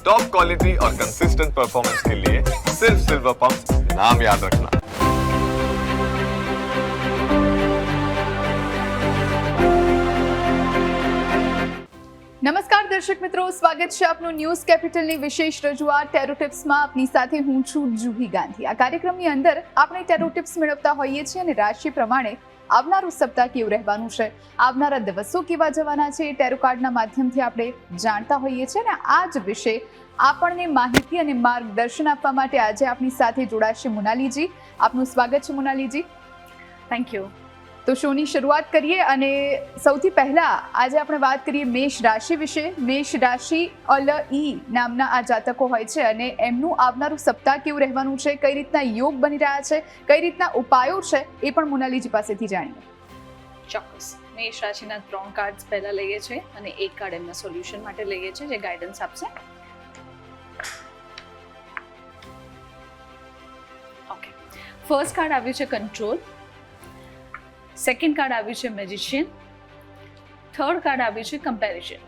Top quality और consistent performance के लिए सिर्फ सिल्वर पंप नाम याद रखना નમસ્કાર દર્શક મિત્રો સ્વાગત છે આપનું ન્યૂઝ કેપિટલની વિશેષ રજૂઆત ટેરો ટિપ્સમાં આપની સાથે હું છું જુહી ગાંધી આ કાર્યક્રમની અંદર આપણે ટેરો ટિપ્સ મેળવતા હોઈએ છીએ અને રાશિ પ્રમાણે આવનારું સપ્તાહ કેવું રહેવાનું છે? આવનારા દિવસો કેવા જવાના છે? એ ટેરો કાર્ડના માધ્યમથી આપણે જાણતા હોઈએ છીએ અને આ જ વિશે આપણને માહિતી અને માર્ગદર્શન આપવા માટે આજે આપણી સાથે જોડાશે મોનાલીજી. આપનું સ્વાગત છે મોનાલીજી. થેન્ક યુ તો શોની શરૂઆત કરીએ અને સૌથી પહેલા આજે આપણે વાત કરીએ મેષ રાશિ વિશે. મેષ રાશિ અલ ઈ નામના આ જાતકો હોય છે અને એમનું આવનારું સપ્તાહ કેવું રહેવાનું છે, કઈ રીતના યોગ બની રહ્યા છે, કઈ રીતના ઉપાયો છે એ પણ મોનાલીજી પાસેથી જાણીએ. ચોક્કસ. મેષ રાશિના ત્રણ કાર્ડ્સ પહેલા લઈએ છીએ અને એક કાર્ડ એમના સોલ્યુશન માટે લઈએ છીએ જે ગાઈડન્સ આપશે. ઓકે ફર્સ્ટ કાર્ડ આવ્યું છે કંટ્રોલ સેકન્ડ કાર્ડ આવ્યું છે મેજિશિયન થર્ડ કાર્ડ આવ્યું છે કમ્પેરિઝન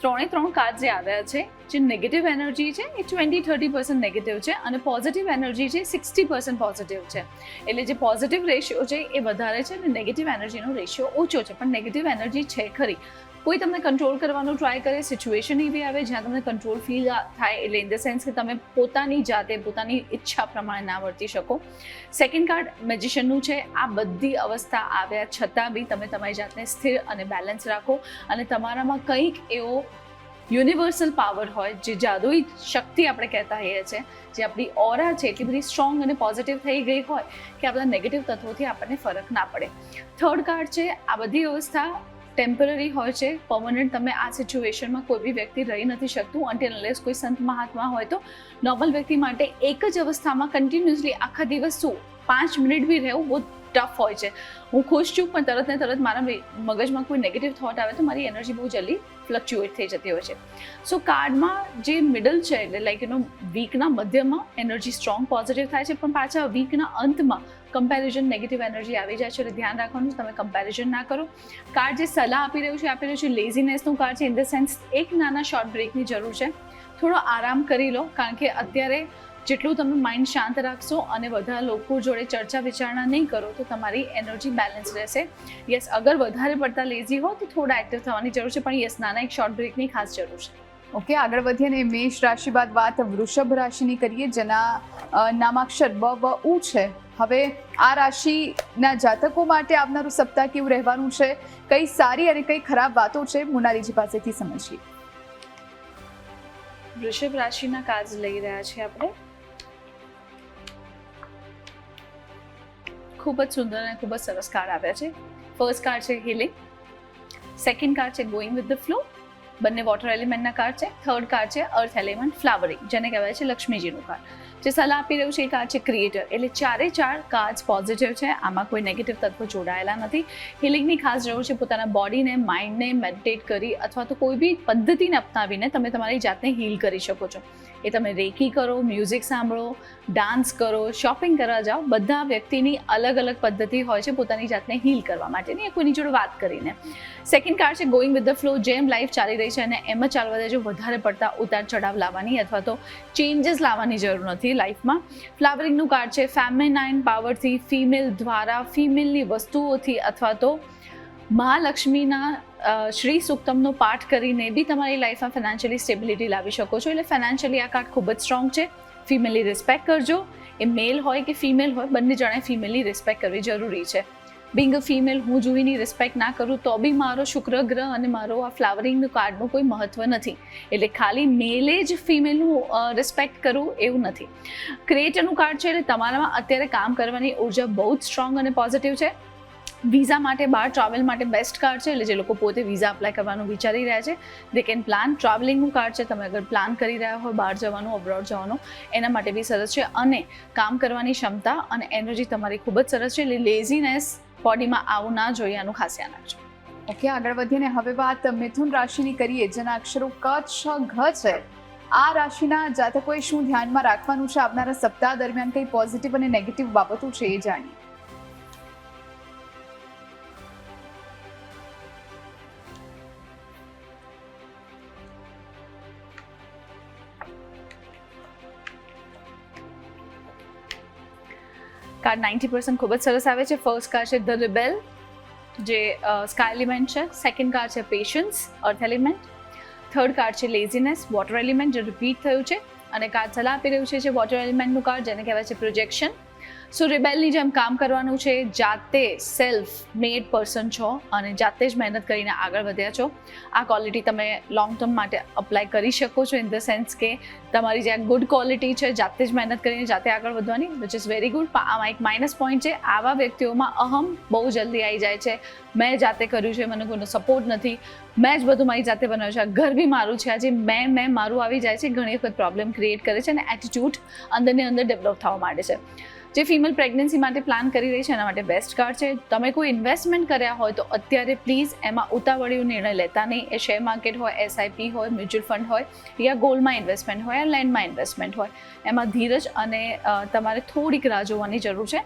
ત્રણે ત્રણ કાર્ડ જે આવ્યા છે, જે નેગેટિવ એનર્જી છે, એ ટ્વેન્ટી થર્ટી પર્સન્ટ નેગેટિવ છે અને પોઝિટિવ એનર્જી છે સિક્સટી પર્સન્ટ પોઝિટિવ છે. એટલે જે પોઝિટિવ રેશિયો છે એ વધારે છે અને નેગેટિવ એનર્જીનો રેશિયો ઓછો છે. પણ નેગેટિવ એનર્જી છે ખરી. કોઈ તમને કંટ્રોલ કરવાનો ટ્રાય કરે સિચ્યુએશન એવી આવે, જ્યાં તમને કંટ્રોલ ફીલ થાય, એટલે ઇન ધ સેન્સ કે તમે પોતાની જાતે, પોતાની ઈચ્છા પ્રમાણે ના વર્તી શકો. સેકન્ડ કાર્ડ મેજિશિયનનું છે. આ બધી અવસ્થા આવ્યા છતાં બી તમે તમારી જાતને સ્થિર અને બેલેન્સ રાખો અને તમારામાં કંઈક એવો યુનિવર્સલ પાવર હોય, જે જાદુઈ શક્તિ આપણે કહેતા હોઈએ છીએ, જે આપણી ઓરા છે એટલી બધી સ્ટ્રોંગ અને પોઝિટિવ થઈ ગઈ હોય, કે આપણા નેગેટિવ તત્વોથી આપણને ફરક ના પડે. થર્ડ કાર્ડ છે, આ બધી અવસ્થા ટેમ્પરરી હોય છે પર્મનન્ટ તમે આ સિચ્યુએશનમાં કોઈ બી વ્યક્તિ રહી નથી શકતું અન્ટિલ અનલેસ કોઈ સંત મહાત્મા હોય તો. નોર્મલ વ્યક્તિ માટે એક જ અવસ્થામાં કન્ટિન્યુઅસલી આખા દિવસ શું? પાંચ મિનિટ બી રહેવું બહુ ટફ હોય છે. હું ખુશ છું, પણ તરત ને તરત મારા મગજમાં કોઈ નેગેટિવ થોટ આવે તો મારી એનર્જી બહુ જલ્દી ફ્લક્ચ્યુએટ થઈ જતી હોય છે. સો કાર્ડમાં જે મિડલ છે એટલે લાઈક એનો વીકના મધ્યમાં એનર્જી સ્ટ્રોંગ પોઝિટિવ થાય છે, પણ પાછા વીકના અંતમાં કમ્પેરિઝન નેગેટિવ એનર્જી આવી જાય છે, એટલે ધ્યાન રાખવાનું તમે કમ્પેરિઝન ના કરો. કાર્ડ જે સલાહ આપી રહ્યું છે, આપી રહ્યું છે લેઝીનેસનું કાર્ડ છે ઇન ધ સેન્સ એક નાના શોર્ટ બ્રેકની જરૂર છે. થોડો આરામ કરી લો, કારણ કે અત્યારે જેટલું તમે માઇન્ડ શાંત રાખશો અને બધા લોકો જોડે ચર્ચા વિચારણા નહીં કરો, તો તમારી એનર્જી બેલેન્સ રહેશે. યસ અગર વધારે પડતા લેઝી હો, તો થોડા એક્ટિવ થવાની જરૂર છે, પણ યસ નાના એક શોર્ટ બ્રેકની ખાસ જરૂર છે. ઓકે આગળ વધીએ અને મેષ રાશિ બાદ વાત વૃષભ રાશિની કરીએ, જેના નામાક્ષર બ ઉ છે. હવે આ રાશિના જાતકો માટે આવનારું સપ્તાહ કેવું રહેવાનું છે? કઈ સારી અને કઈ ખરાબ વાતો છે? મોનાલીજી પાસેથી સમજીએ. વૃષભ રાશિના કાર્ડ લઈ રહ્યા છીએ આપણે. ખૂબ જ સુંદર અને ખૂબ જ સરસ કાર્ડ આવ્યા છે. ફર્સ્ટ કાર્ડ છે હિલિંગ સેકન્ડ કાર્ડ છે ગોઈંગ વિથ ધ ફ્લો બંને વોટર એલિમેન્ટના કાર્ડ છે. થર્ડ કાર્ડ છે અર્થ એલિમેન્ટ ફ્લાવરિંગ જેને કહેવાય છે લક્ષ્મીજીનું કાર્ડ જે સલાહ આપી રહ્યું છે એ કાર્ડ છે ક્રિએટર એટલે ચારે ચાર કાર્ડ પોઝિટિવ છે. આમાં કોઈ નેગેટિવ તત્વો જોડાયેલા નથી. હિલિંગની ખાસ જરૂર છે પોતાના બોડીને માઇન્ડને મેડિટેટ કરી અથવા તો કોઈ બી પદ્ધતિને અપનાવીને તમે તમારી જાતને હીલ કરી શકો છો. એ તમે રેકી કરો મ્યુઝિક સાંભળો ડાન્સ કરો શોપિંગ કરવા જાઓ, બધા વ્યક્તિની અલગ અલગ પદ્ધતિ હોય છે પોતાની જાતને હીલ કરવા માટેની. એ કોઈની જોડે વાત કરીને. સેકન્ડ કાર્ડ છે ગોઈંગ વિથ ધ ફ્લો જેમ લાઈફ ચાલી રહી છે અને એમ જ ચાલવા દેજો વધારે પડતા ઉતાર ચઢાવ લાવવાની અથવા તો ચેન્જીસ લાવવાની જરૂર નથી લાઈફમાં ફ્લાવરિંગનું કાર્ડ છે ફેમિનાઇન પાવરથી ફિમેલ દ્વારા ફિમેલની વસ્તુઓથી અથવા તો મહાલક્ષ્મીના શ્રી સુક્તમનો પાઠ કરીને બી તમારી લાઈફમાં ફાઇનાન્શિયલી સ્ટેબિલિટી લાવી શકો છો. એટલે ફાઇનાન્શિયલી આ કાર્ડ ખૂબ જ સ્ટ્રોંગ છે. ફિમેલી રિસ્પેક્ટ કરજો. એ મેલ હોય કે ફિમેલ હોય, બંને જણાએ ફિમેલની રિસ્પેક્ટ કરવી જરૂરી છે. બિંગ અ ફિમેલ હું જોઈને રિસ્પેક્ટ ના કરું તો બી મારો શુક્ર ગ્રહ અને મારો આ ફ્લાવરિંગનું કાર્ડનું કોઈ મહત્વ નથી. એટલે ખાલી મેલે જ ફિમેલનું રિસ્પેક્ટ કરવું એવું નથી. ક્રિએટરનું કાર્ડ છે એટલે તમારામાં અત્યારે કામ કરવાની ઊર્જા બહુ જ સ્ટ્રોંગ અને પોઝિટિવ છે. વિઝા માટે બહાર ટ્રાવેલ માટે બેસ્ટ કાર્ડ છે, એટલે જે લોકો પોતે વિઝા અપ્લાય કરવાનું વિચારી રહ્યા છે દે કેન પ્લાન ટ્રાવેલિંગનું કાર્ડ છે. તમે અગર પ્લાન કરી રહ્યા હોય બહાર જવાનું અબ્રોડ જવાનું, એના માટે બી સરસ છે. અને કામ કરવાની ક્ષમતા અને એનર્જી તમારી ખૂબ જ સરસ છે, એટલે લેઝીનેસ બોડીમાં આવું ના જોઈએ, આનું ખાસ ધ્યાન રાખજો. ઓકે આગળ વધીને હવે વાત મિથુન રાશિની કરીએ, જેના અક્ષરો ક, છ, ઘ છે. આ રાશિના જાતકોએ શું ધ્યાનમાં રાખવાનું છે? આવનારા સપ્તાહ દરમિયાન કઈ પોઝિટિવ અને નેગેટિવ બાબતો છે એ જાણીએ. કાર્ડ નાઇન્ટી પર્સન્ટ ખૂબ જ સરસ આવે છે. ફર્સ્ટ કાર્ડ છે ધ રિબેલ જે સ્કાય એલિમેન્ટ છે. સેકન્ડ કાર્ડ છે patience earth element third card છે લેઝીનેસ વોટર એલિમેન્ટ જે રિપીટ થયું છે. અને કાર્ડ સલાહ આપી રહ્યું છે વોટર એલિમેન્ટનું કાર્ડ જેને કહેવાય છે પ્રોજેક્શન સો રિબેલની જેમ કામ કરવાનું છે, જાતે સેલ્ફ મેડ પર્સન છો અને જાતે જ મહેનત કરીને આગળ વધ્યા છો. આ ક્વોલિટી તમે લોંગ ટર્મ માટે અપ્લાય કરી શકો છો ઇન ધ સેન્સ કે તમારી જે ગુડ ક્વોલિટી છે, જાતે જ મહેનત કરીને જાતે આગળ વધવાની વિચ ઇઝ વેરી ગુડ આમાં એક માઇનસ પોઈન્ટ છે, આવા વ્યક્તિઓમાં અહમ બહુ જલ્દી આવી જાય છે. મેં જાતે કર્યું છે, મને કોઈનો સપોર્ટ નથી. મેં જ બધું મારી જાતે બનાવ્યું છે. આ ઘર બી મારું છે. આજે મેં મેં, મારું આવી જાય છે. ઘણી વખત પ્રોબ્લેમ ક્રિએટ કરે છે અને એટીટ્યૂડ અંદરની અંદર ડેવલપ થવા માંડે છે. જે ફિમેલ પ્રેગ્નન્સી માટે પ્લાન કરી રહી છે, એના માટે બેસ્ટ કાર્ડ છે. તમે કોઈ ઇન્વેસ્ટમેન્ટ કર્યા હોય તો અત્યારે પ્લીઝ એમાં ઉતાવળિયું નિર્ણય લેતા નહીં. એ શેર માર્કેટ હોય એસઆઈપી હોય મ્યુચ્યુઅલ ફંડ હોય, યા ગોલ્ડમાં ઇન્વેસ્ટમેન્ટ હોય, યા લેન્ડમાં ઇન્વેસ્ટમેન્ટ હોય. એમાં ધીરજ અને તમારે થોડીક રાહ જોવાની જરૂર છે.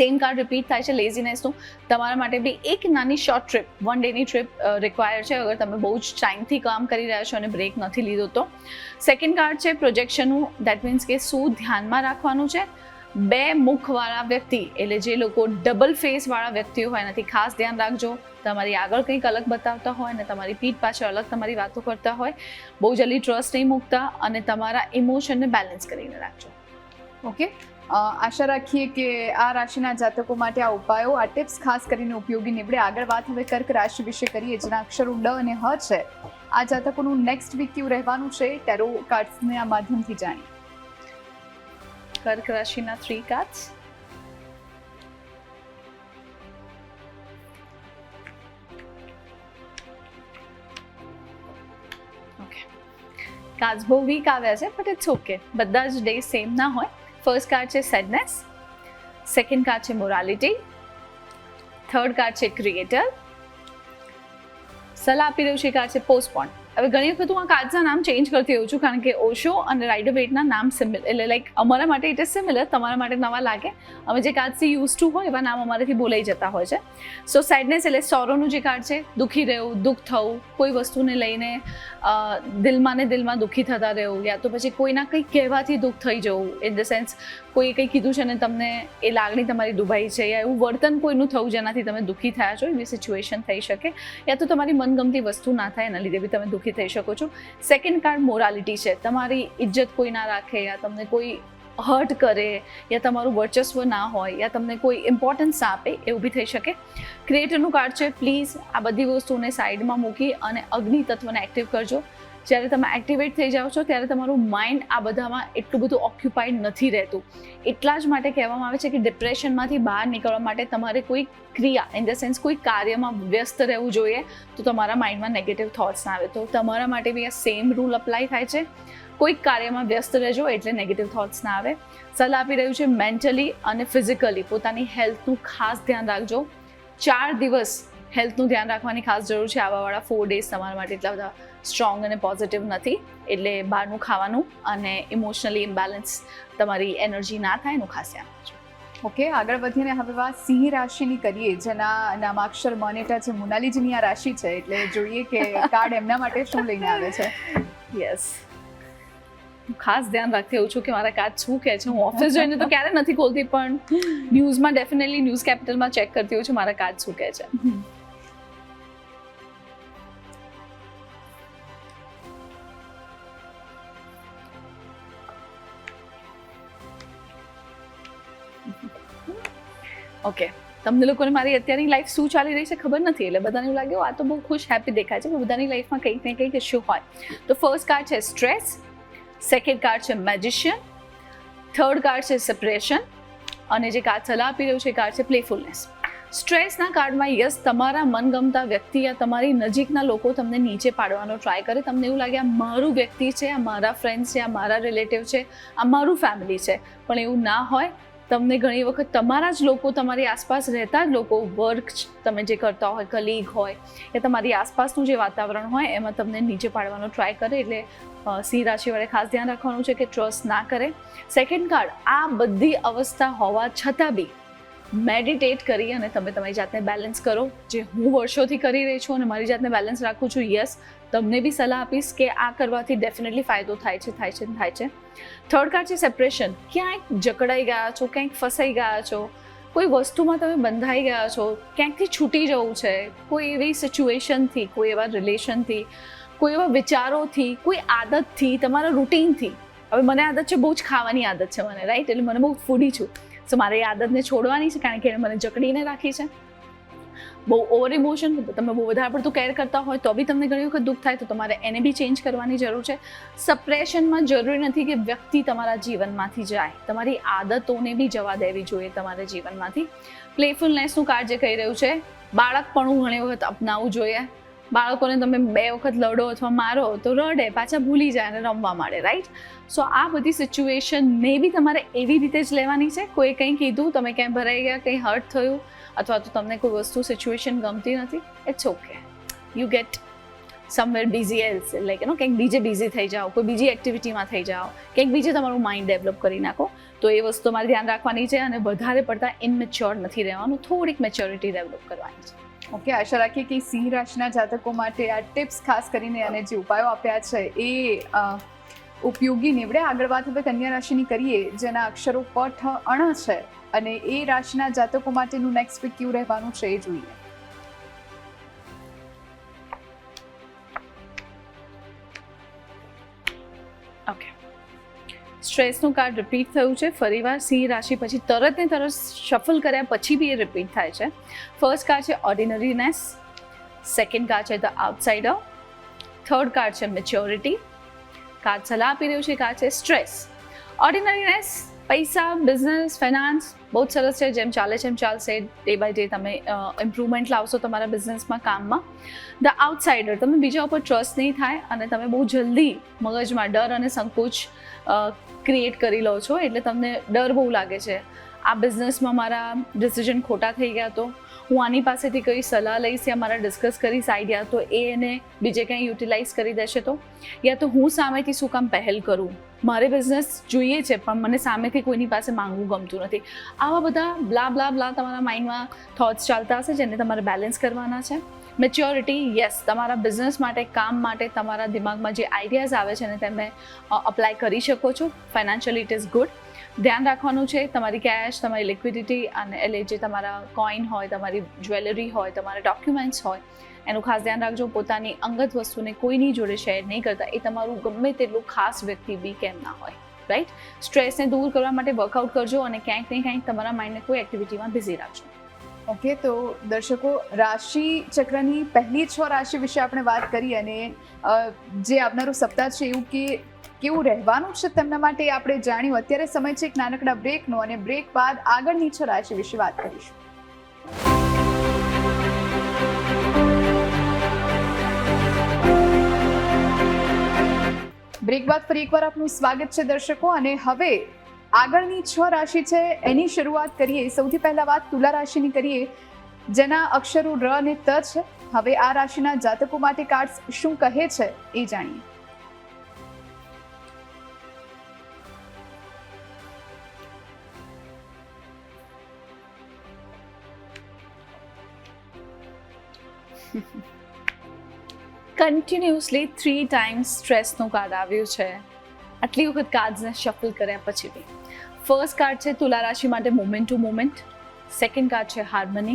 સેમ કાર્ડ રિપીટ થાય છે લેઝીનેસનું તમારા માટે બી એક નાની શોર્ટ ટ્રીપ વન ડેની ટ્રીપ રિક્વાયર છે. અગર તમે બહુ જ ટાઈમથી કામ કરી રહ્યા છો અને બ્રેક નથી લીધો તો. સેકન્ડ કાર્ડ છે પ્રોજેક્શનનું દેટ મીન્સ કે શું ધ્યાનમાં રાખવાનું છે? બે મુખવાળા વ્યક્તિ, એટલે જે લોકો ડબલ ફેસવાળા વ્યક્તિઓ હોય, એનાથી ખાસ ધ્યાન રાખજો. તમારી આગળ કંઈક અલગ બતાવતા હોય અને તમારી પીઠ પાછળ અલગ તમારી વાતો કરતા હોય, બહુ જલ્દી ટ્રસ્ટ નહીં મૂકતા અને તમારા ઇમોશનને બેલેન્સ કરીને રાખજો. ઓકે આશા રાખીએ કે આ રાશિના જાતકો માટે આ ઉપાયો, આ ટિપ્સ ખાસ કરીને ઉપયોગી નીવડે. આગળ વાત હવે કર્ક રાશિ વિશે કરીએ, જેના અક્ષરો ડ અને હ છે. આ જાતકોનું નેક્સ્ટ વીક કેવું રહેવાનું છે? ટેરો કાર્ડ્સના માધ્યમથી જાણીએ. કર્ક રાશિના થ્રી કાર્ડ્સ કાર્ડ્સ બહુ વીક આવ્યા છે બટ ઇટ્સ ઓકે બધા જ ડે સેમ ના હોય ફર્સ્ટ કાર્ડ છે સેડનેસ સેકન્ડ કાર્ડ છે મોરાલિટી થર્ડ કાર્ડ છે ક્રિએટર સલાહ આપી રહ્યું છે કાર્ડ છે પોસ્ટપોન હવે ઘણી વખત હું આ કાર્ડ્સના નામ ચેન્જ કરતી હોઉં છું, કારણ કે ઓશો અને રાઇડર વેટના નામ સિમિલર એટલે લાઈક અમારા માટે ઇટ ઇઝ સિમિલર તમારા માટે નવા લાગે. અમે જે કાર્ડથી યુઝ ટુ હોય એવા નામ અમારાથી બોલાઈ જતા હોય છે. સો સેડનેસ એટલે સોરોનું જે કાર્ડ છે, દુઃખી રહેવું, દુઃખ થવું, કોઈ વસ્તુને લઈને દિલમાં ને દિલમાં દુઃખી થતા રહેવું, યા તો પછી કોઈના કંઈક કહેવાથી દુઃખ થઈ જવું ઇન ધ સેન્સ કોઈ કંઈ કીધું છે ને તમને એ લાગણી તમારી દુભાઈ છે, યા એવું વર્તન કોઈનું થવું જેનાથી તમે દુઃખી થયા છો, એવી સિચ્યુએશન થઈ શકે. યા તો તમારી મનગમતી વસ્તુ ના થાય, એના લીધે બી તમે દુઃખી થઈ શકો છો. સેકન્ડ કાર્ડ મોરાલિટી છે. તમારી ઇજ્જત કોઈ ના રાખે યા તમને કોઈ હર્ટ કરે યા તમારું વર્ચસ્વ ના હોય યા તમને કોઈ ઇમ્પોર્ટન્સ આપે એવું બી થઈ શકે. ક્રિએટરનું કાર્ડ છે. પ્લીઝ આ બધી વસ્તુને સાઈડમાં મૂકી અને અગ્નિ તત્વને એક્ટિવ કરજો. જ્યારે તમે એક્ટિવેટ થઈ જાઓ છો, ત્યારે તમારું માઇન્ડ આ બધામાં એટલું બધું ઓક્યુપાઈડ નથી રહેતું. એટલા જ માટે કહેવામાં આવે છે કે ડિપ્રેશનમાંથી બહાર નીકળવા માટે તમારે કોઈ ક્રિયા ઇન ધ સેન્સ કોઈ કાર્યમાં વ્યસ્ત રહેવું જોઈએ, તો તમારા માઇન્ડમાં નેગેટિવ થોટ્સ ના આવે. તો તમારા માટે બી આ સેમ રૂલ અપ્લાય થાય છે. કોઈક કાર્યમાં વ્યસ્ત રહેજો એટલે નેગેટિવ થોટ્સ ના આવે. સલાહ આપી રહ્યું છે મેન્ટલી અને ફિઝિકલી પોતાની હેલ્થનું ખાસ ધ્યાન રાખજો. ચાર દિવસ હેલ્થનું ધ્યાન રાખવાની ખાસ જરૂર છે. આવાવાળા ફોર ડેઝ તમારા માટે એટલા બધા સ્ટ્રોંગ અને પોઝિટિવ નથી. એટલે બહારનું ખાવાનું અને ઇમોશનલી ઇમ્બેલેન્સ તમારી એનર્જી ના થાય એનું ખાસ ધ્યાન રાખજો. ઓકે આગળ વધીને હવે વાત સિંહ રાશિની કરીએ. જેના નામાક્ષર મોનેટા છે મોનાલીજીની આ રાશિ છે. એટલે જોઈએ કે કાર્ડ એમના માટે શું લઈને આવે છે. યસ ખાસ ધ્યાન રાખતી હોઉં છું કે મારા કાર્ડ શું કહે છે. હું ઓફિસ જઈને તો ક્યારે નથી ખોલતી પણ ન્યૂઝમાં ડેફિનેટલી ન્યૂઝ કેપિટલમાં ચેક કરતી હોઉં છું મારા કાર્ડ શું કહે છે. ઓકે તમને લોકોને મારી અત્યારની લાઈફ શું ચાલી રહી છે ખબર નથી, એટલે બધાને એવું લાગે આ તો બહુ ખુશ હેપી દેખાય છે. પણ બધાની લાઈફમાં કંઈક ને કંઈક ઇશ્યુ હોય. તો ફર્સ્ટ કાર્ડ છે સ્ટ્રેસ સેકન્ડ કાર્ડ છે મેજિશિયન થર્ડ કાર્ડ છે સેપરેશન અને જે કાર્ડ સલાહ આપી રહ્યું છે કાર્ડ છે પ્લેફુલનેસ સ્ટ્રેસના કાર્ડમાં યસ તમારા મનગમતા વ્યક્તિ યા તમારી નજીકના લોકો તમને નીચે પાડવાનો ટ્રાય કરે. તમને એવું લાગે, આ મારું વ્યક્તિ છે, આ મારા ફ્રેન્ડ્સ છે, આ મારા રિલેટિવ છે, આ મારું ફેમિલી છે. પણ એવું ના હોય તમને ઘણી વખત તમારા જ લોકો તમારી આસપાસ રહેતા જ લોકો વર્ક તમે જે કરતા હોય કલીગ હોય, કે તમારી આસપાસનું જે વાતાવરણ હોય, એમાં તમને નીચે પાડવાનો ટ્રાય કરે એટલે સિંહ રાશિવાળે ખાસ ધ્યાન રાખવાનું છે કે ટ્રસ્ટ ના કરે. સેકન્ડ કાર્ડ આ બધી અવસ્થા હોવા છતાં બી મેડિટેટ કરી અને તમે તમારી જાતને બેલેન્સ કરો. જે હું વર્ષોથી કરી રહી છું અને મારી જાતને બેલેન્સ રાખું છું યસ તમને બી સલાહ આપીશ કે આ કરવાથી ડેફિનેટલી ફાયદો થાય છે થાય છે થાય છે. થર્ડ કાર્ડ છે સેપરેશન ક્યાંક જકડાઈ ગયા છો, ક્યાંક ફસાઈ ગયા છો, કોઈ વસ્તુમાં તમે બંધાઈ ગયા છો, ક્યાંકથી છૂટી જવું છે, કોઈ એવી સિચ્યુએશનથી કોઈ એવા રિલેશનથી કોઈ એવા વિચારોથી, કોઈ આદતથી, તમારા રૂટીનથી હવે મને આદત છે, બહુ જ ખાવાની આદત છે મને રાઈટ એટલે મને બહુ ફૂડી છું. સો મારે એ આદતને છોડવાની છે કારણ કે એણે મને જકડીને રાખી છે. બહુ ઓવર ઇમોશન તમે બહુ વધારે પડતું કેર કરતા હોય તો બી તમને ઘણી વખત દુઃખ થાય તો તમારે એને બી ચેન્જ કરવાની જરૂર છે. સપ્રેશનમાં જરૂરી નથી કે વ્યક્તિ તમારા જીવનમાંથી જાય. તમારી આદતોને બી જવા દેવી જોઈએ તમારા જીવનમાંથી. પ્લેફુલનેસનું કાર્ડ જે કહી રહ્યું છે. બાળકપણું ઘણી વખત અપનાવવું જોઈએ. બાળકોને તમે બે વખત લડો અથવા મારો તો રડે, પાછા ભૂલી જાય અને રમવા માંડે રાઈટ સો આ બધી સિચ્યુએશનને બી તમારે એવી રીતે જ લેવાની છે. કોઈ કંઈ કીધું, તમે ક્યાંય ભરાઈ ગયા, કંઈ હર્ટ થયું, અથવા તો તમને કોઈ વસ્તુ સિચ્યુએશન ગમતી નથી it's okay you get somewhere busy else like એનો કંઈક બીજે બિઝી થઈ જાઓ, કોઈ બીજી એક્ટિવિટીમાં થઈ જાઓ કંઈક બીજે તમારું માઇન્ડ ડેવલપ કરી નાખો. તો એ વસ્તુ તમારે ધ્યાન રાખવાની છે અને વધારે પડતા ઇનમેચ્યોર નથી રહેવાનું, થોડીક મેચ્યોરિટી ડેવલપ કરવાની છે. ઓકે, આશા રાખીએ કે સિંહ રાશિના જાતકો માટે આ ટિપ્સ ખાસ કરીને અને જે ઉપાયો આપ્યા છે એ ઉપયોગી નીવડે. આગળ વાત હવે કન્યા રાશિની કરીએ, જેના અક્ષરો પઠ અણ છે અને એ રાશિના જાતકો માટેનું નેક્સ્ટ વીક ક્યુ રહેવાનું છે એ જોઈએ. ઓકે સ્ટ્રેસનું કાર્ડ રિપીટ થયું છે. ફરીવાર સિંહ રાશિ પછી તરત ને તરત શફલ કર્યા પછી બી એ રિપીટ થાય છે. ફર્સ્ટ કાર્ડ છે ઓર્ડિનરીનેસ સેકન્ડ કાર્ડ છે ધ આઉટસાઇડર થર્ડ કાર્ડ છે મેચ્યોરિટી કાર્ડ સલાહ આપી રહ્યું છે કાર્ડ છે સ્ટ્રેસ ઓર્ડિનરીનેસ પૈસા બિઝનેસ ફાઇનાન્સ બહુ જ સરસ છે, જેમ ચાલે છે એમ ચાલશે. ડે બાય ડે તમે ઇમ્પ્રુવમેન્ટ લાવશો તમારા બિઝનેસમાં કામમાં. ધ આઉટસાઇડર તમે બીજા ઉપર ટ્રસ્ટ નહીં થાય અને તમે બહુ જલ્દી મગજમાં ડર અને સંકોચ ક્રિએટ કરી લો છો. એટલે તમને ડર બહુ લાગે છે. આ બિઝનેસમાં મારા ડિસિઝન ખોટા થઈ ગયા તો. હું આની પાસેથી કઈ સલાહ લઈશ યા મારા ડિસ્કસ કરીશ આઈડિયા તો એ એને બીજે ક્યાંય યુટિલાઇઝ કરી દેશે તો? યા તો હું સામેથી શું કામ પહેલ કરું? મારે બિઝનેસ જોઈએ છે, પણ મને સામેથી કોઈની પાસે માંગવું ગમતું નથી. આવા બધા બ્લા બ્લા બ્લા તમારા માઇન્ડમાં થોટ્સ ચાલતા હશે જેને તમારે બેલેન્સ કરવાના છે? મેચ્યોરિટી યસ તમારા બિઝનેસ માટે, કામ માટે, તમારા દિમાગમાં જે આઈડિયાઝ આવે છે ને તમે અપ્લાય કરી શકો છો. ફાઇનાન્શિયલી ઇટ ઇઝ ગુડ ધ્યાન રાખવાનું છે, તમારી કેશ તમારી લિક્વિડિટી અને એટલે જે તમારા કોઈન હોય, તમારી જ્વેલરી હોય, તમારા ડોક્યુમેન્ટ્સ હોય એનું ખાસ ધ્યાન રાખજો, પોતાની અંગત વસ્તુને કોઈની જોડે શેર નહીં કરતા. એ તમારું ગમે તેટલું ખાસ વ્યક્તિ બી કેમ ના હોય રાઈટ સ્ટ્રેસને દૂર કરવા માટે વર્કઆઉટ કરજો અને ક્યાંક ને ક્યાંક તમારા માઇન્ડને કોઈ એક્ટિવિટીમાં બિઝી રાખજો. ઓકે તો દર્શકો, રાશિ ચક્રની પહેલી છ રાશિ વિશે આપણે વાત કરી અને જે આવનારું સપ્તાહ છે એવું કે કેવું રહેવાનું છે તેમના માટે આપણે જાણ્યું. અત્યારે સમય છે એક નાનકડા બ્રેકનો અને બ્રેક બાદ આગળની છ રાશિ વિશે વાત કરીશું. બાદ ફરી એકવાર આપનું સ્વાગત છે દર્શકો, અને હવે આગળની છ રાશિ છે, એની શરૂઆત કરીએ. સૌથી પહેલા વાત તુલા રાશિની કરીએ. જેના અક્ષરો ર અને ત છે. હવે આ રાશિના જાતકો માટે કાર્ડ્સ શું કહે છે એ જાણીએ. કન્ટિન્યુઅસલી થ્રી ટાઈમ્સ સ્ટ્રેસનું કાર્ડ આવ્યું છે. આટલી વખત કાર્ડ્સને શફલ કર્યા પછી બી. ફર્સ્ટ કાર્ડ છે તુલા રાશિ માટે moment to moment second card છે હાર્મની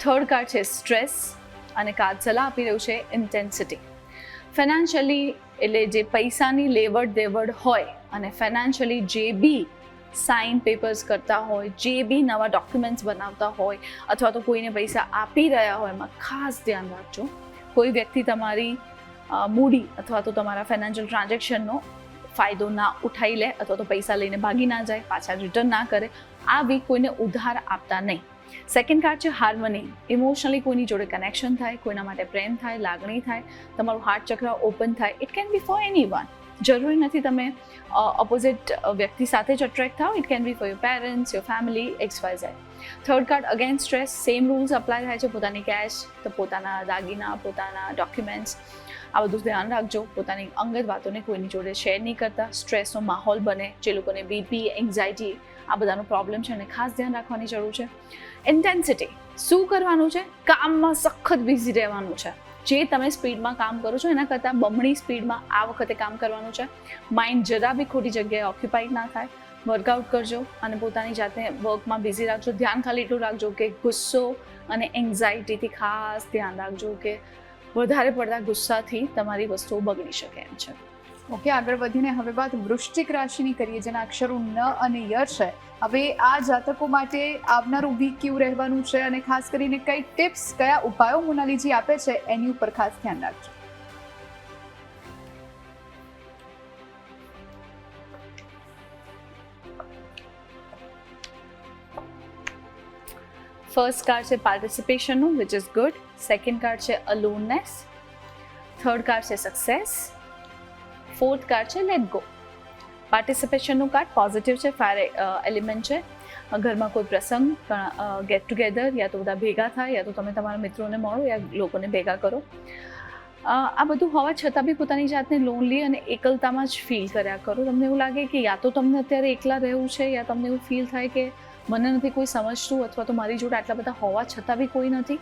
થર્ડ કાર્ડ છે સ્ટ્રેસ અને કાર્ડ સલાહ આપી રહ્યું છે ઇન્ટેન્સિટી ફાઇનાન્શિયલી એટલે જે પૈસાની લેવડ દેવડ હોય અને ફાઇનાન્શિયલી જે બી સાઇન પેપર્સ કરતા હોય, જે બી નવા ડોક્યુમેન્ટ્સ બનાવતા હોય અથવા તો કોઈને પૈસા આપી રહ્યા હોય, એમાં ખાસ ધ્યાન રાખજો. કોઈ વ્યક્તિ તમારી મૂડી અથવા તો તમારા ફાઇનાન્શિયલ ટ્રાન્ઝેક્શનનો ફાયદો ના ઉઠાઈ લે અથવા તો પૈસા લઈને ભાગી ના જાય, પાછા રિટર્ન ના કરે, આ વીક કોઈને ઉધાર આપતા નહીં. સેકન્ડ કાર્ડ છે હાર્મની ઇમોશનલી કોઈની જોડે કનેક્શન થાય, કોઈના માટે પ્રેમ થાય, લાગણી થાય, તમારું હાર્ટ ચક્ર ઓપન થાય it can be for any one જરૂરી નથી તમે ઓપોઝિટ વ્યક્તિ સાથે જ અટ્રેક્ટ થાઓ it can be for your parents your family X Y Z third card again stress same rules apply થાય છે પોતાની કેશ તો પોતાના દાગીના, પોતાના ડોક્યુમેન્ટ્સ આ બધું ધ્યાન રાખજો. પોતાની અંગત વાતોને કોઈની જોડે શેર નહીં કરતા. સ્ટ્રેસનો માહોલ બને, જે લોકોને બીપી એન્ઝાયટી આ બધાનો પ્રોબ્લેમ છે અને ખાસ ધ્યાન રાખવાની જરૂર છે. ઇન્ટેન્સિટી શું કરવાનું છે? કામમાં સખત બિઝી રહેવાનું છે. જે તમે સ્પીડમાં કામ કરો છો, એના કરતાં બમણી સ્પીડમાં આ વખતે કામ કરવાનું છે. માઇન્ડ જરા બી ખોટી જગ્યાએ ઓક્યુપાઈડ ના થાય. વર્કઆઉટ કરજો અને પોતાની જાતે વર્કમાં બિઝી રાખજો. ધ્યાન ખાલી એટલું રાખજો કે ગુસ્સો અને એન્ઝાયટીથી ખાસ ધ્યાન રાખજો કે વધારે પડતા ગુસ્સાથી તમારી વસ્તુઓ બગડી શકે એમ છે. ઓકે આગળ વધીને હવે વાત વૃશ્ચિક રાશિની કરીએ જેના અક્ષરો ન અને ય છે. હવે આ જાતકો માટે આવનારું વીક કેવું રહેવાનું છે અને ખાસ કરીને કઈ ટિપ્સ કયા ઉપાયો મોનાલીજી આપે છે એની ઉપર ખાસ ધ્યાન રાખજો. ફર્સ્ટ કાર્ડ છે પાર્ટિસિપેશનનું which is good second card છે અલોનનેસ થર્ડ કાર્ડ છે સક્સેસ ફોર્થ કાર્ડ છે લેટ ગો પાર્ટિસિપેશનનું કાર્ડ પોઝિટિવ છે ફાયર એલિમેન્ટ છે. ઘરમાં કોઈ પ્રસંગ ગેટ ટુગેધર યા તો બધા ભેગા થાય, યા તો તમે તમારા મિત્રોને મળો, યા લોકોને ભેગા કરો. આ બધું હોવા છતાં બી પોતાની જાતને લોનલી અને એકલતામાં જ ફીલ કર્યા કરો. તમને એવું લાગે કે યા તો તમને અત્યારે એકલા રહેવું છે, યા તમને એવું ફીલ થાય કે મને નથી કોઈ સમજતું અથવા તો મારી જોડે આટલા બધા હોવા છતાં બી કોઈ નથી.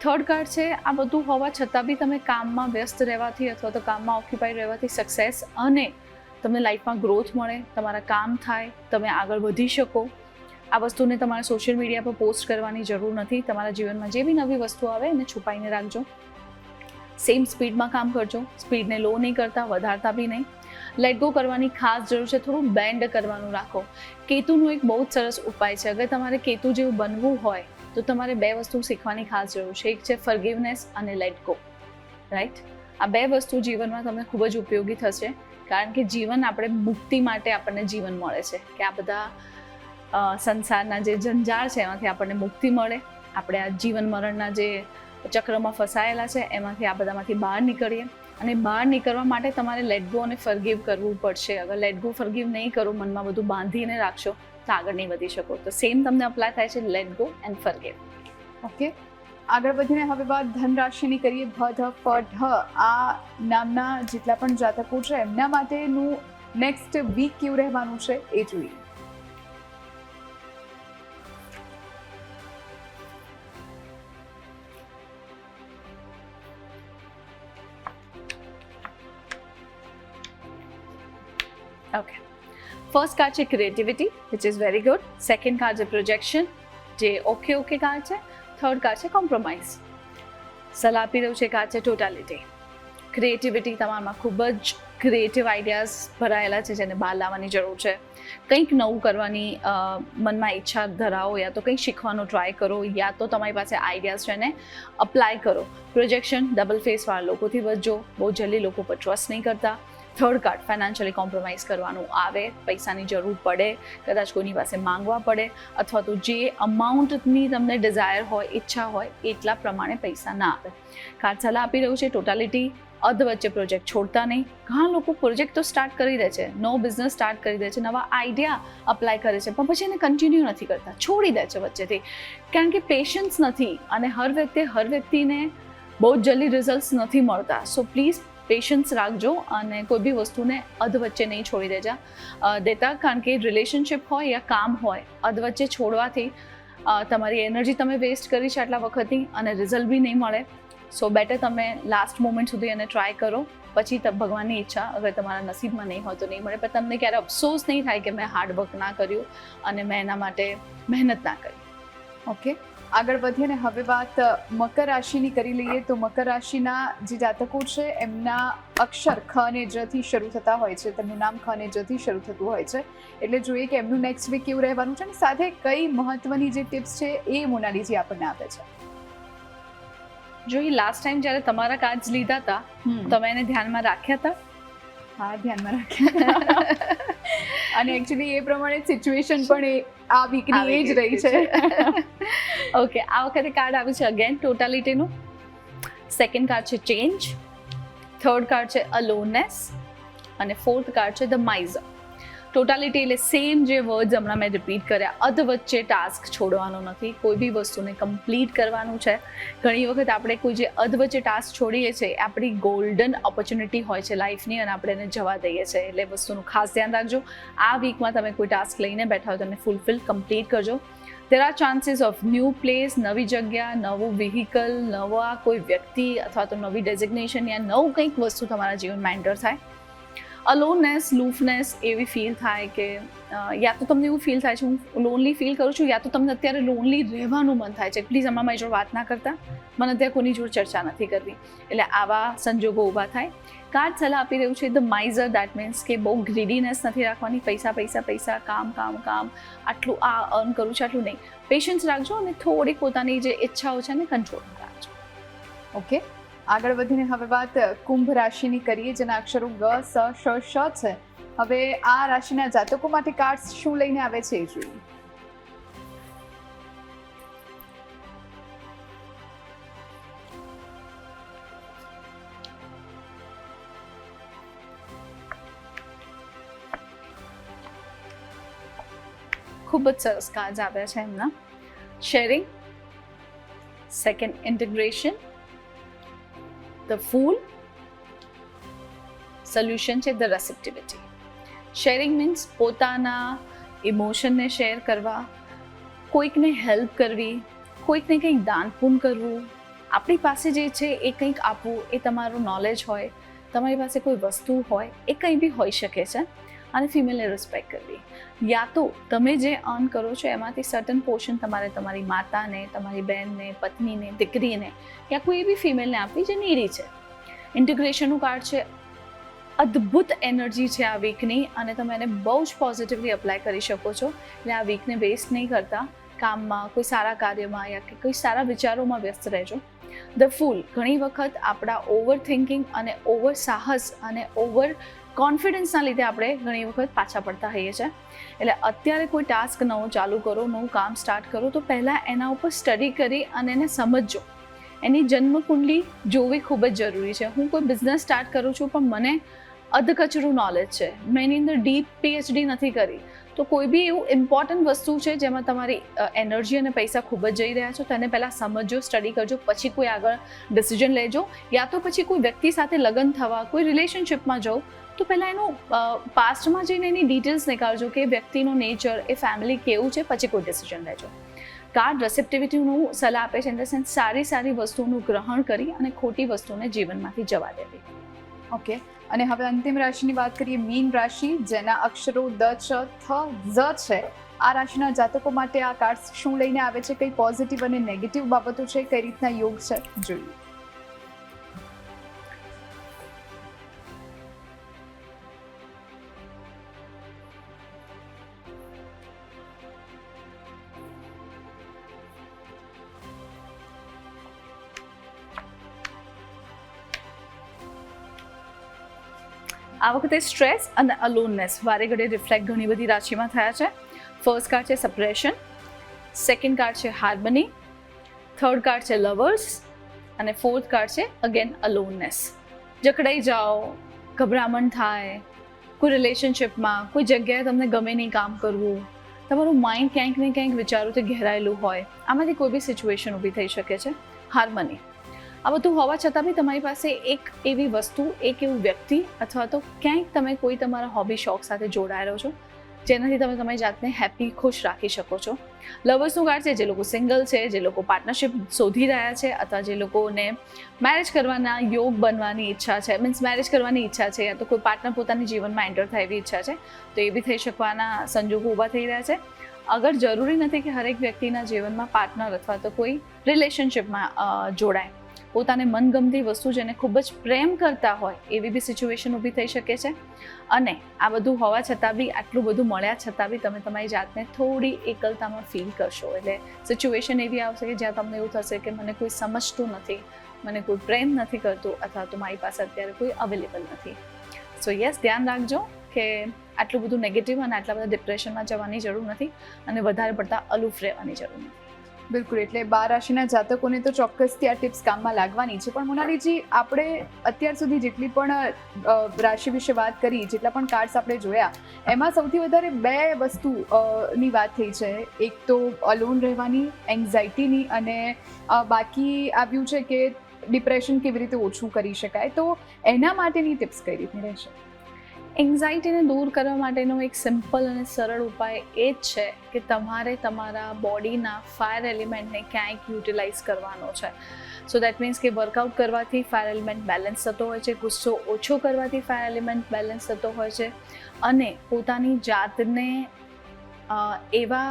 થર્ડ કાર્ડ છે, આ બધું હોવા છતાં બી તમે કામમાં વ્યસ્ત રહેવાથી અથવા તો કામમાં ઓક્યુપાઈડ રહેવાથી સક્સેસ અને તમને લાઈફમાં ગ્રોથ મળે, તમારા કામ થાય, તમે આગળ વધી શકો. આ વસ્તુને તમારે સોશિયલ મીડિયા પર પોસ્ટ કરવાની જરૂર નથી. તમારા જીવનમાં જે બી નવી વસ્તુ આવે એને છુપાઈને રાખજો. સેમ સ્પીડમાં કામ કરજો. સ્પીડને લો નહીં કરતા, વધારતા બી નહીં. લેટ ગો કરવાની ખાસ જરૂર છે. થોડું બેન્ડ કરવાનું રાખો. કેતુનું એક બહુ જ સરસ ઉપાય છે. અગર તમારે કેતુ જેવું બનવું હોય, તો તમારે બે વસ્તુ શીખવાની ખાસ જરૂર છે. એક છે ફર્ગિવનેસ અને લેટ ગો રાઈટ આ બે વસ્તુ જીવનમાં તમને ખૂબ જ ઉપયોગી થશે. કારણ કે જીવન આપણે મુક્તિ માટે આપણને જીવન મળે છે. કે આ બધા સંસારના જે જંજાળ છે, એમાંથી આપણને મુક્તિ મળે. આપણે આ જીવન મરણના જે ચક્રમાં ફસાયેલા છે, એમાંથી આ બધામાંથી બહાર નીકળીએ. અને બહાર નીકળવા માટે તમારે લેટ ગો અને ફરગીવ કરવું પડશે. અગર લેટ ગો ફરગીવ નહીં કરો, મનમાં બધું બાંધીને રાખશો, તો આગળ નહીં વધી શકો. તો સેમ તમને અપ્લાય થાય છે let go and forgive okay આગળ વધીને હવે વાત ધન રાશિની કરીએ. ભ, ધ પ ઢ. આ નામના જેટલા પણ જાતકો છે, એમના માટેનું નેક્સ્ટ વીક કેવું રહેવાનું છે એ જોઈએ. ફર્સ્ટ કાર્ડ છે creativity which is very good second card છે પ્રોજેક્શન જે ઓકે ઓકે કાર્ડ છે. થર્ડ કાર્ડ છે કોમ્પ્રોમાઇઝ સલાહ આપી રહ્યું છે કાર્ડ છે ટોટાલિટી ક્રિએટિવિટી તમારામાં ખૂબ જ ક્રિએટિવ આઈડિયાઝ ભરાયેલા છે, જેને બહાર લાવવાની જરૂર છે. કંઈક નવું કરવાની મનમાં ઈચ્છા ધરાવો યા તો કંઈક શીખવાનો ટ્રાય કરો યા તો તમારી પાસે આઈડિયાઝ છે એને અપ્લાય કરો. પ્રોજેક્શન ડબલ ફેસવાળા લોકોથી બચજો બહુ જલ્દી લોકો પર ટ્રસ્ટ નહીં કરતા. થર્ડ કાર્ડ ફાઇનાન્શિયલી કોમ્પ્રોમાઇઝ કરવાનું આવે, પૈસાની જરૂર પડે, કદાચ કોઈની પાસે માંગવા પડે, અથવા તો જે અમાઉન્ટની તમને ડિઝાયર હોય, ઈચ્છા હોય, એટલા પ્રમાણે પૈસા ના આવે. કાર્ડ સલાહ આપી રહ્યું છે ટોટાલિટી અધ વચ્ચે પ્રોજેક્ટ છોડતા નહીં. ઘણા લોકો પ્રોજેક્ટ તો સ્ટાર્ટ કરી દે છે, નવો બિઝનેસ સ્ટાર્ટ કરી દે છે, નવા આઈડિયા અપ્લાય કરે છે, પણ પછી એને કન્ટિન્યુ નથી કરતા, છોડી દે છે વચ્ચેથી. કારણ કે પેશન્સ નથી અને હર વ્યક્તિ, હર વ્યક્તિને બહુ જલ્દી રિઝલ્ટ નથી મળતા. સો પ્લીઝ પેશન્સ રાખજો અને કોઈ બી વસ્તુને અધ વચ્ચે નહીં છોડી દેજા. દેતા કારણ કે રિલેશનશિપ હોય યા કામ હોય, અધ વચ્ચે છોડવાથી તમારી એનર્જી તમે વેસ્ટ કરી છે આટલા વખતની અને રિઝલ્ટ બી નહીં મળે. સો બેટર તમે લાસ્ટ મોમેન્ટ સુધી એને ટ્રાય કરો. પછી ભગવાનની ઈચ્છા અગર તમારા નસીબમાં નહીં હોય તો નહીં મળે. પણ તમને ક્યારે અફસોસ નહીં થાય કે મેં હાર્ડવર્ક ના કર્યું અને મેં એના માટે મહેનત ના કરી. ઓકે આગળ વધીએ ને હવે વાત મકર રાશિની કરી લઈએ તો મકર રાશિના જે જાતકો છે એમના અક્ષર ખ અને જથી શરૂ થતા હોય છે. તેમનું નામ ખ અને જથી થી શરૂ થતું હોય છે. એટલે જોઈએ કે એમનું નેક્સ્ટ વીક કેવું રહેવાનું છે અને સાથે કઈ મહત્વની જે ટિપ્સ છે એ મોનાલીજી આપણને આપે છે. જો એ લાસ્ટ ટાઈમ જ્યારે તમારા કાર્ડ લીધા હતા તમે એને ધ્યાનમાં રાખ્યા હતા? હા ધ્યાનમાં રાખ્યા અને એકચ્યુઅલી એ પ્રમાણે સિચ્યુએશન પણ એ આ વીકની એ જ રહી છે. ઓકે આ વખતે કાર્ડ આવ્યું છે અગેન ટોટાલિટીનું સેકન્ડ કાર્ડ છે ચેન્જ થર્ડ કાર્ડ છે અલોનનેસ અને ફોર્થ કાર્ડ છે ધ માઇઝર ટોટાલિટી એટલે સેમ જે વર્ડ્સ હમણાં મેં રિપીટ કર્યા, અધ વચ્ચે ટાસ્ક છોડવાનો નથી, કોઈ બી વસ્તુને કમ્પ્લીટ કરવાનું છે. ઘણી વખત આપણે કોઈ જે અધ વચ્ચે ટાસ્ક છોડીએ છીએ, આપણી ગોલ્ડન ઓપોર્ચ્યુનિટી હોય છે લાઈફની અને આપણે એને જવા દઈએ છીએ. એટલે વસ્તુનું ખાસ ધ્યાન રાખજો. આ વીકમાં તમે કોઈ ટાસ્ક લઈને બેઠા હોય તો એને ફૂલફિલ કમ્પ્લીટ કરજો. There are chances of new place નવી જગ્યા, નવું વ્હીકલ નવા કોઈ વ્યક્તિ અથવા તો નવી ડેઝિગ્નેશન યા નવું કંઈક વસ્તુ તમારા જીવનમાં એન્ટર થાય. અલોનનેસ લૂફનેસ એવી ફીલ થાય કે યા તો તમને એવું ફીલ થાય છે, હું લોનલી ફીલ કરું છું, યા તો તમને અત્યારે લોનલી રહેવાનું મન થાય છે. પ્લીઝ હમણાં મારી જોડે વાત ના કરતા. મને અત્યારે કોની જોડે ચર્ચા નથી કરવી. એટલે આવા સંજોગો ઊભા થાય. કાર્ડ સલાહ આપી રહ્યું છે ધ માઇઝર દેટ મીન્સ કે બહુ ગ્રીડીનેસ નથી રાખવાની. પૈસા પૈસા પૈસા, કામ કામ કામ. આટલું આ અર્ન કરું છું, આટલું નહીં. પેશન્સ રાખજો અને થોડીક પોતાની જે ઈચ્છાઓ છે ને કંટ્રોલમાં રાખજો. ઓકે આગળ વધીને હવે વાત કુંભ રાશિની કરીએ, જેના અક્ષરો ગ, સ, શ શ છે. હવે આ રાશિના જાતકો માટે કાર્ડ શું લઈને આવે છે એ જોઈએ. ખૂબ જ સરસ કાર્ડ આવ્યા છે એમના. Sharing second integration the fool solution છે ધ રેસિપ્ટિવિટી શેરિંગ મીન્સ પોતાના ઇમોશનને શેર કરવા, કોઈકને હેલ્પ કરવી, કોઈકને કંઈક દાન પૂન કરવું. આપણી પાસે જે છે એ કંઈક આપવું, એ તમારું નોલેજ હોય, તમારી પાસે કોઈ વસ્તુ હોય, એ કંઈ બી હોઈ શકે છે. અને ફિમેલને રિસ્પેક્ટ કરવી. યા તો તમે જે અર્ન કરો છો, એમાંથી સર્ટન પોર્શન તમારે તમારી માતાને, તમારી બહેનને, પત્નીને, દીકરીને યા કોઈ એવી ફિમેલને આપવી જે નીડી છે. ઇન્ટિગ્રેશનનું કાર્ડ છે. અદ્ભુત એનર્જી છે આ વીકની અને તમે એને બહુ જ પોઝિટિવલી અપ્લાય કરી શકો છો. એટલે આ વીકને વેસ્ટ નહીં કરતા. કામમાં, કોઈ સારા કાર્યમાં યા કે કોઈ સારા વિચારોમાં વ્યસ્ત રહેજો. ધ ફૂલ ઘણી વખત આપણા ઓવર થિંકિંગ અને ઓવર સાહસ અને ઓવર કોન્ફિડન્સના લીધે આપણે ઘણી વખત પાછા પડતા હોઈએ છીએ. એટલે અત્યારે કોઈ ટાસ્ક નવો ચાલુ કરો, નવું કામ સ્ટાર્ટ કરો, તો પહેલાં એના ઉપર સ્ટડી કરી અને એને સમજજો. એની જન્મકુંડલી જોવી ખૂબ જ જરૂરી છે. હું કોઈ બિઝનેસ સ્ટાર્ટ કરું છું, પણ મને અધકચરું નોલેજ છે. મેં એની અંદર ડીપ પીએચડી નથી કરી. તો કોઈ બી એવું ઇમ્પોર્ટન્ટ વસ્તુ છે જેમાં તમારી એનર્જી અને પૈસા ખૂબ જ જઈ રહ્યા છો તેને પહેલાં સમજજો સ્ટડી કરજો, પછી કોઈ આગળ ડિસિઝન લેજો. યા તો પછી કોઈ વ્યક્તિ સાથે લગ્ન થવા, કોઈ રિલેશનશિપમાં જાઓ, તો પહેલાં એનું પાસ્ટમાં જઈને એની ડિટેલ્સ નીકાળજો કે વ્યક્તિનું નેચર એ ફેમિલી કેવું છે, પછી કોઈ ડિસિઝન લેજો. કાર્ડ રેસિપ્ટિવિટીનું સલાહ આપે છે ઇન ધ સેન્સ સારી સારી વસ્તુનું ગ્રહણ કરી અને ખોટી વસ્તુને જીવનમાંથી જવા દેવી. ઓકે. અને હવે અંતિમ રાશિની વાત કરીએ, મીન રાશિ, જેના અક્ષરો દ ચ થ, ઝ છે. આ રાશિના જાતકો માટે આ કાર્ડ શું લઈને આવે છે? કઈ પોઝિટિવ અને નેગેટિવ બાબતો છે? કઈ રીતના યોગ છે? જોઈએ. આ વખતે સ્ટ્રેસ અને અલોનનેસ વારે ઘડે રિફ્લેક્ટ ઘણી બધી રાશિમાં થયા છે. ફર્સ્ટ કાર્ડ છે સપ્રેશન સેકન્ડ કાર્ડ છે હાર્મની થર્ડ કાર્ડ છે લવર્સ અને ફોર્થ કાર્ડ છે અગેન અલોનનેસ જકડાઈ જાઓ, ગભરામણ થાય, કોઈ રિલેશનશિપમાં કોઈ જગ્યાએ તમને ગમે નહીં કામ કરવું, તમારું માઇન્ડ ક્યાંક ને ક્યાંક વિચારોથી ઘેરાયેલું હોય. આમાંથી કોઈ બી સિચ્યુએશન ઊભી થઈ શકે છે. હાર્મની આ બધું હોવા છતાં બી તમારી પાસે એક એવી વસ્તુ, એક એવું વ્યક્તિ અથવા તો ક્યાંક તમે કોઈ તમારા હોબી શોખ સાથે જોડાયેલો છો, જેનાથી તમે તમારી જાતને હેપી ખુશ રાખી શકો છો. લવર્સનું કાર્ડ છે, જે લોકો સિંગલ છે, જે લોકો પાર્ટનરશિપ શોધી રહ્યા છે અથવા જે લોકોને મેરેજ કરવાના યોગ બનવાની ઈચ્છા છે મીન્સ મેરેજ કરવાની ઈચ્છા છે યા તો કોઈ પાર્ટનર પોતાની જીવનમાં એન્ટર થાય એવી ઈચ્છા છે, તો એ બી થઈ શકવાના સંજોગો ઊભા થઈ રહ્યા છે. અગર જરૂરી નથી કે હરેક વ્યક્તિના જીવનમાં પાર્ટનર અથવા તો કોઈ રિલેશનશિપમાં જોડાય. પોતાને મનગમતી વસ્તુ જેને ખૂબ જ પ્રેમ કરતા હોય એવી બી સિચ્યુએશન ઊભી થઈ શકે છે. અને આ બધું હોવા છતાં બી આટલું બધું મળ્યા છતાં બી તમે તમારી જાતને થોડી એકલતામાં ફીલ કરશો. એટલે સિચ્યુએશન એવી આવશે કે જ્યાં તમને એવું થશે કે મને કોઈ સમજતું નથી, મને કોઈ પ્રેમ નથી કરતું અથવા તો મારી પાસે અત્યારે કોઈ અવેલેબલ નથી. સો યસ ધ્યાન રાખજો કે આટલું બધું નેગેટિવ અને આટલા બધા ડિપ્રેશનમાં જવાની જરૂર નથી અને વધારે પડતા અલૂફ રહેવાની જરૂર નથી. બિલકુલ, એટલે બાર રાશિના જાતકોને તો ચોક્કસથી આ ટિપ્સ કામમાં લાગવાની છે. પણ મોનાલીજી, આપણે અત્યાર સુધી જેટલી પણ રાશિ વિશે વાત કરી, જેટલા પણ કાર્ડ્સ આપણે જોયા, એમાં સૌથી વધારે બે વસ્તુ ની વાત થઈ છે. એક તો અલોન રહેવાની એન્ઝાઇટીની અને બાકી આવ્યું છે કે ડિપ્રેશન કેવી રીતે ઓછું કરી શકાય. તો એના માટેની ટિપ્સ કઈ રીતની રહેશે? એન્ઝાઇટીને દૂર કરવા માટેનો એક સિમ્પલ અને સરળ ઉપાય એ જ છે કે તમારે તમારા બોડીના ફાયર એલિમેન્ટને ક્યાંક યુટિલાઇઝ કરવાનો છે. સો દેટ મીન્સ કે વર્કઆઉટ કરવાથી ફાયર એલિમેન્ટ બેલેન્સ થતો હોય છે, ગુસ્સો ઓછો કરવાથી ફાયર એલિમેન્ટ બેલેન્સ થતો હોય છે અને પોતાની જાતને એવા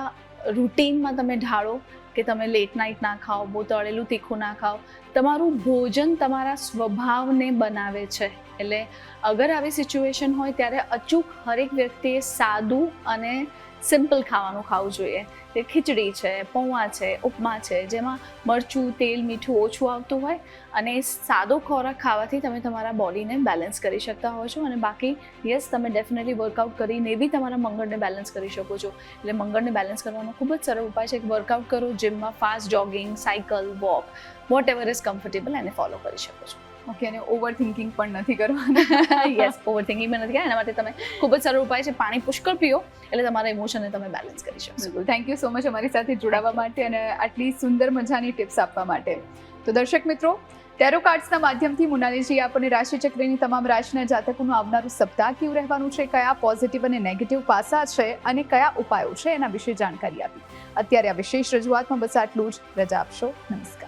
રૂટીનમાં તમે ઢાળો કે તમે લેટ નાઇટ ના ખાઓ, બહુ તળેલું તીખું ના ખાઓ, તમારું ભોજન તમારા સ્વભાવને બનાવે છે. એટલે અગર આવી સિચ્યુએશન હોય ત્યારે અચૂક હરેક વ્યક્તિએ સાદું અને સિમ્પલ ખાવાનું ખાવું જોઈએ. કે ખીચડી છે, પૌવા છે, ઉપમા છે, જેમાં મરચું, તેલ, મીઠું ઓછું આવતું હોય અને સાદો ખોરાક ખાવાથી તમે તમારા બોડીને બેલેન્સ કરી શકતા હો છો અને બાકી યસ તમે ડેફિનેટલી વર્કઆઉટ કરીને બી તમારા મંગળને બેલેન્સ કરી શકો છો. એટલે મંગળને બેલેન્સ કરવાનો ખૂબ જ સરળ ઉપાય છે કે વર્કઆઉટ કરો જિમમાં fast jogging cycle walk whatever is comfortable એને ફોલો કરી શકો છો. ઓકે અને ઓવર થિંકિંગ પણ નથી કરવાના. યસ ઓવર થિંકિંગ નથી કર્યા એના માટે તમે ખૂબ જ સરળ ઉપાય છે પાણી પુષ્કળ પીઓ એટલે તમારા ઇમોશનને તમે બેલેન્સ કરી શકો. બિલકુલ. થેન્ક યુ સો મચ અમારી સાથે જોડાવા માટે અને આટલી સુંદર મજાની ટિપ્સ આપવા માટે. તો દર્શક મિત્રો ટેરો કાર્ડ્સના માધ્યમથી મુનાલીજી આપણને રાશિચક્રની તમામ રાશિના જાતકોનું આવનારું સપ્તાહ કેવું રહેવાનું છે કયા પોઝિટિવ અને નેગેટિવ પાસા છે અને કયા ઉપાયો છે એના વિશે જાણકારી આપી. અત્યારે આ વિશેષ રજૂઆતમાં બસ આટલું જ. રજા આપશો. નમસ્કાર.